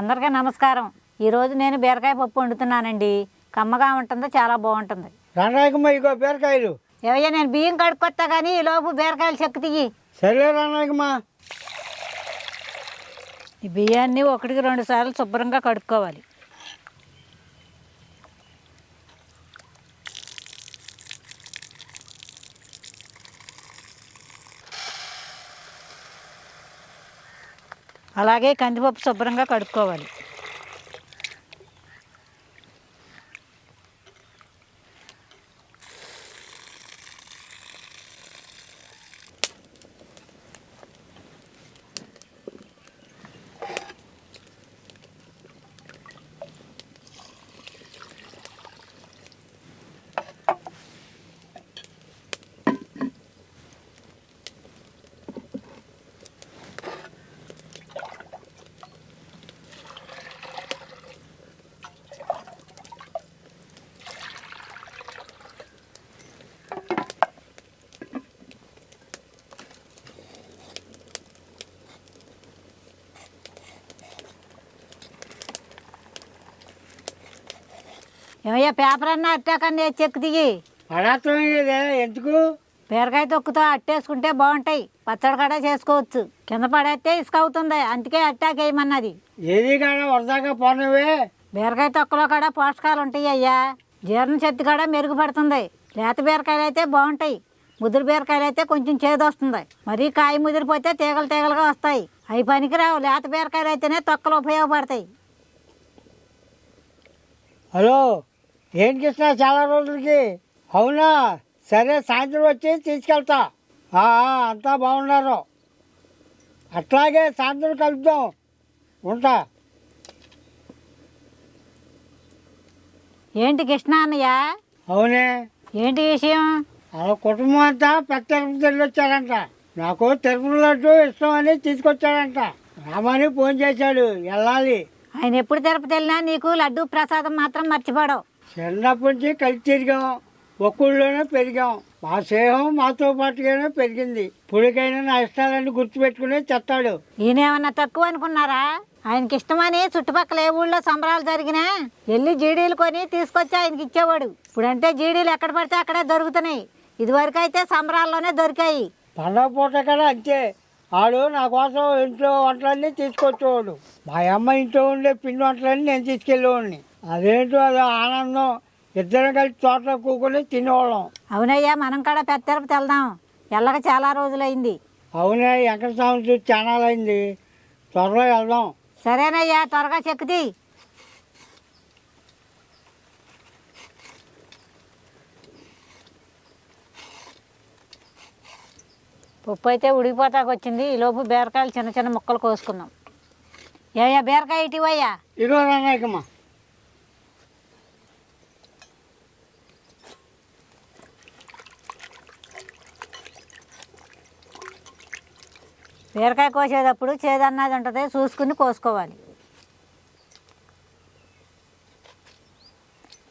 అందరికీ నమస్కారం. ఈరోజు నేను బీరకాయ పప్పు వండుతున్నానండి. కమ్మగా ఉంటుంది చాలా బాగుంటుంది. ఇగో బీరకాయలు. ఏవయ్యా నేను బియ్యం కడుక్కొస్తా కానీ ఈ లోపు బీరకాయలు చెక్కు తీయి సరే రణాయకమ్మ ఈ బియ్యాన్ని ఒకటికి రెండు సార్లు శుభ్రంగా కడుక్కోవాలి. అలాగే కందిపప్పు శుభ్రంగా కడుక్కోవాలి. ఏమయ్యా పేపర్ అన్నా అట్టాకన్నా చెక్కు దిగి? పడాత్రం ఎందుకు? బీరకాయ తొక్కుతో అట్టేసుకుంటే బాగుంటాయి. పచ్చడి కూడా చేసుకోవచ్చు. కింద పడేస్తే ఇసుక అవుతుంది. అందుకే అట్టాక్ వేయమన్నది ఏది కాడ వరదాకా పోనవే? బీరకాయ తొక్కలో కూడా పోషకాలు ఉంటాయి అయ్యా. జీర్ణ శక్తి కూడా మెరుగుపడుతుంది. లేత బీరకాయలు అయితే బాగుంటాయి. ముదురు బీరకాయలు అయితే కొంచెం చేదు వస్తుంది. మరీ కాయ ముదిరిపోతే తీగలు తీగలుగా వస్తాయి. అవి పనికిరావు. లేత బీరకాయలు అయితేనే తొక్కలు ఉపయోగపడతాయి. హలో? ఏం కృష్ణ చాలా రోజులకి? అవునా? సరే సాయంత్రం వచ్చి తీసుకెళ్తా. అంతా బాగున్నారు. అట్లాగే సాయంత్రం కలుద్దాం. ఉంటా. ఏంటి కృష్ణ అన్నయ్య? అవునే. ఏంటి విషయం? వాళ్ళ కుటుంబం అంతా పెద్ద తిరుపతి వెళ్ళొచ్చారంట నాకు తిరుపతి లడ్డు ఇష్టం అని తీసుకొచ్చాడంట రామని ఫోన్ చేశాడు వెళ్ళాలి. ఆయన ఎప్పుడు తిరుపతి వెళ్ళినా నీకు లడ్డు ప్రసాదం మాత్రం మర్చిపోవడం. చిన్నప్పటి నుంచి కలిసి తిరిగాం. ఒక్కళ్ళలోనే పెరిగాం. మా స్నేహం మాతో పాటుగానే పెరిగింది. ఇప్పటికైనా నా ఇష్టాలన్నీ గుర్తుపెట్టుకుని చెత్తాడు. ఈయనేమన్నా తక్కువ అనుకున్నారా? ఆయనకి ఇష్టమని చుట్టుపక్కల ఏ ఊళ్ళో సంబరాలు జరిగినా వెళ్ళి జీడీలు కొని తీసుకొచ్చి ఆయనకి ఇచ్చేవాడు. ఇప్పుడంటే జీడీలు ఎక్కడ పడితే అక్కడే దొరుకుతున్నాయి. ఇదివరకు అయితే సంబరాల్లోనే దొరికాయి. పండగ పూట కూడా అంతే. ఆడు నా కోసం ఇంట్లో వంటలన్నీ తీసుకొచ్చేవాడు. మా అమ్మ ఇంట్లో ఉండే పిండి వంటలన్నీ నేను తీసుకెళ్ళేవాడిని. అదేంటో అది ఆనందం. ఇద్దరం కలిసి తోటలో కూకొని తినేవాళ్ళం. అవునయ్యా మనం కూడా పెద్ద తిరుపతి వెళ్దాం. వెళ్ళక చాలా రోజులైంది. అవునే వెంకటస్వామి చూసి చానాలైంది త్వరలో వెళ్దాం. సరేనయ్యా త్వరగా చెక్కుది పప్పు అయితే ఉడికిపోతాకు వచ్చింది ఈలోపు బీరకాయలు చిన్న చిన్న ముక్కలు కోసుకుందాం. ఏయ్యా బీరకాయ ఇటువయ్యా రానాయకమ్మ బీరకాయ కోసేటప్పుడు చేదన్నది ఉంటుంది చూసుకుని కోసుకోవాలి.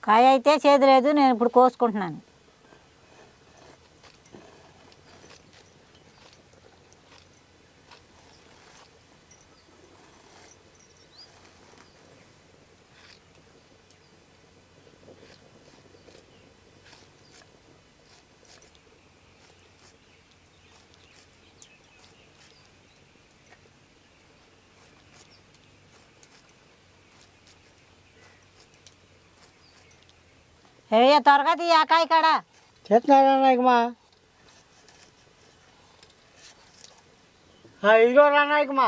కాయ అయితే చేదు లేదు నేను ఇప్పుడు కోసుకుంటున్నాను. ఏయ్యా త్వరగా తీ ఆ కాయ కాడ చేస్తున్నారా నాయకమ్మ ఆ, ఇదిగో రానాయకమ్మ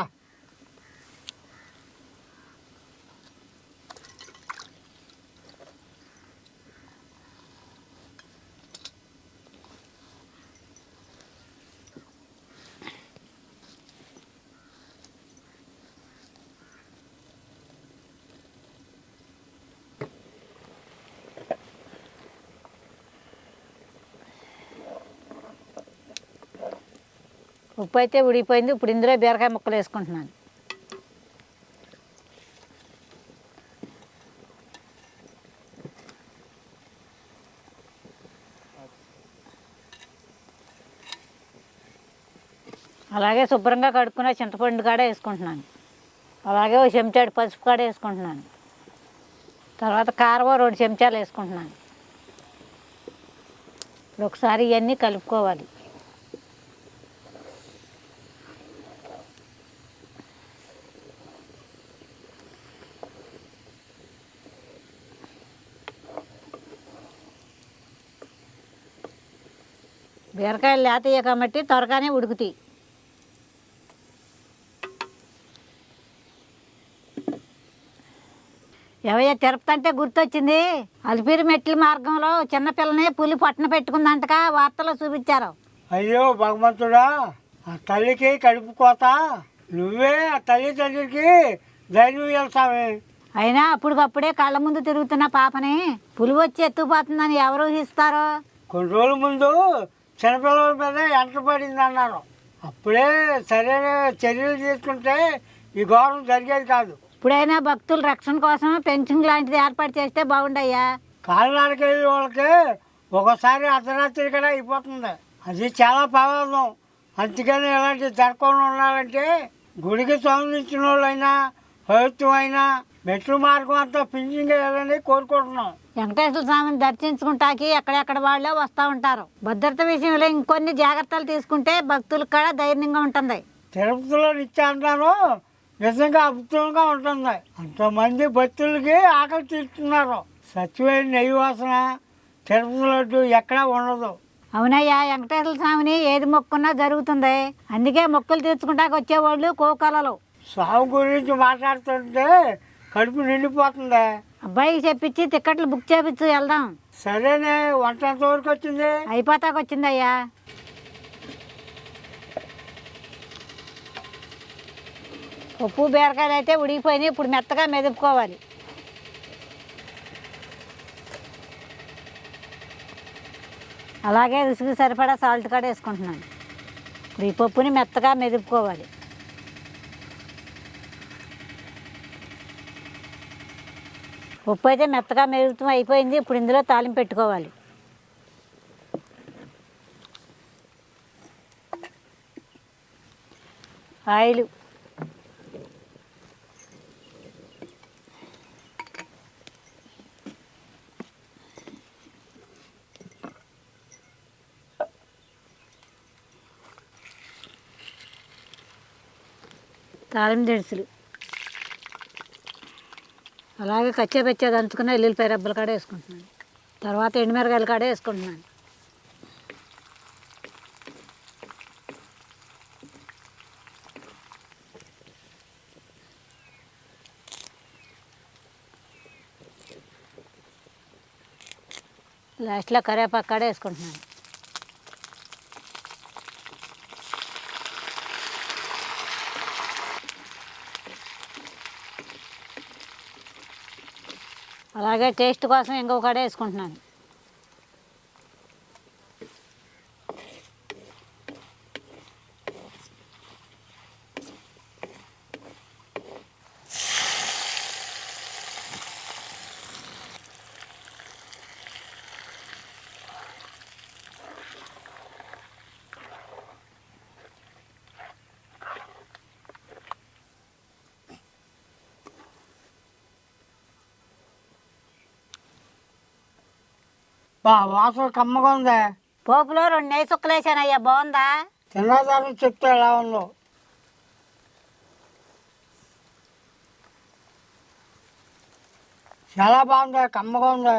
ఉప్పు అయితే ఉడికిపోయింది ఇప్పుడు ఇందులో బీరకాయ ముక్కలు వేసుకుంటున్నాను. అలాగే శుభ్రంగా కడుక్కున్న చింతపండు కాడ వేసుకుంటున్నాను. అలాగే ఒక చెంచాడు పసుపు కాడ వేసుకుంటున్నాను. తర్వాత కారం రెండు చెంచాలు వేసుకుంటున్నాను. ఇప్పుడు ఒకసారి ఇవన్నీ కలుపుకోవాలి. బీరకాయలు లేతయ్య కాబట్టి త్వరగానే ఉడుకుతాయి. ఎవయ్య తిరుపతి అంటే గుర్తొచ్చింది? అలిపిరి మెట్ల మార్గంలో చిన్నపిల్లని పులి పట్టణ పెట్టుకుందంటగా వార్తలో చూపించారు. అయ్యో భగవంతుడా ఆ తల్లికి కడుపు కోత? నువ్వే ఆ తల్లి తండ్రికి ధైర్యం వెళ్తావే. అయినా అప్పటికప్పుడే కళ్ళ ముందు తిరుగుతున్న పాపని పులి వచ్చి ఎత్తుకుపోతుందని ఎవరు ఊహిస్తారు? కొన్ని రోజుల ముందు చిన్నపిల్లల మీద ఎంట పడింది అన్నారు అప్పుడే సరైన చర్యలు తీసుకుంటే ఈ ఘోరం జరిగేది కాదు. ఇప్పుడైనా భక్తుల రక్షణ కోసం పెన్షన్ లాంటిది ఏర్పాటు చేస్తే బాగుండయ్యా? కాలినాడకి వెళ్ళే వాళ్ళకి ఒకసారి అర్ధరాత్రి కూడా అయిపోతుంది. అది చాలా ప్రమాదం అందుకని ఇలాంటి జరగకుండా ఉండాలంటే గుడికి సంబంధించిన వాళ్ళైనా ప్రభుత్వం అయినా మెట్ల మార్గం అంతా పింఛింగ్ వెళ్ళని కోరుకుంటున్నాం. వెంకటేశ్వర స్వామిని దర్శించుకుంటాకి ఎక్కడెక్కడ వాళ్ళే వస్తూ ఉంటారు. భద్రత విషయంలో ఇంకొన్ని జాగ్రత్తలు తీసుకుంటే భక్తులకు కూడా ధైర్యంగా ఉంటుంది. తిరుపతిలో నిత్యాంతాను నిజంగా అద్భుతంగా ఉంటుంది. అంతమంది భక్తులకి ఆకలి తీస్తున్నారు. సత్యమైన నెయ్యి వాసన తిరుపతి లడ్డు ఎక్కడా ఉండదు. అవునయ్యా వెంకటేశ్వర స్వామిని ఏది మొక్కున్నా జరుగుతుంది. అందుకే మొక్కులు తీర్చుకుంటాకి వచ్చేవాళ్ళు కోకలలు. స్వామి గురించి మాట్లాడుతుంటే కడుపు నిండిపోతుంది. అబ్బాయికి చెప్పించి టికెట్లు బుక్ చేపించు వెళ్దాం. సరేనే వంట ఎంతవరకు వచ్చింది. అయిపోతాక వచ్చిందయ్యా. ఉప్పు బీరకాయలు అయితే ఉడికిపోయినాయి ఇప్పుడు మెత్తగా మెదుపుకోవాలి. అలాగే రుచికి సరిపడా సాల్ట్ కూడా వేసుకుంటున్నాను. ఇప్పుడు ఈ పప్పుని మెత్తగా మెదుపుకోవాలి. ఉప్పు అయితే మెత్తగా మెరుగుతూ అయిపోయింది. ఇప్పుడు ఇందులో తాలింపు పెట్టుకోవాలి. ఆయిల్. తాలింపు దినుసులు. అలాగే కచ్చే పెచ్చే దంచుకున్న ఎల్లుల్లిపాయ రబ్బలు కాడ వేసుకుంటున్నాను. తర్వాత ఎండుమిరకాయల కాడ వేసుకుంటున్నాను. లాస్ట్లో కరివేపాకు కాడ వేసుకుంటున్నాను. అలాగే టేస్ట్ కోసం ఇంకొక కాడ వేసుకుంటున్నాను. బా వాసన కమ్మగా ఉంది. పోపులో రెండు నెయ్యి సుక్కలు వేసానయ్యా బాగుందా? తిన్నదాన్ని చెప్తే ఎలా ఉందో. చాలా బాగుంది కమ్మగా ఉంది.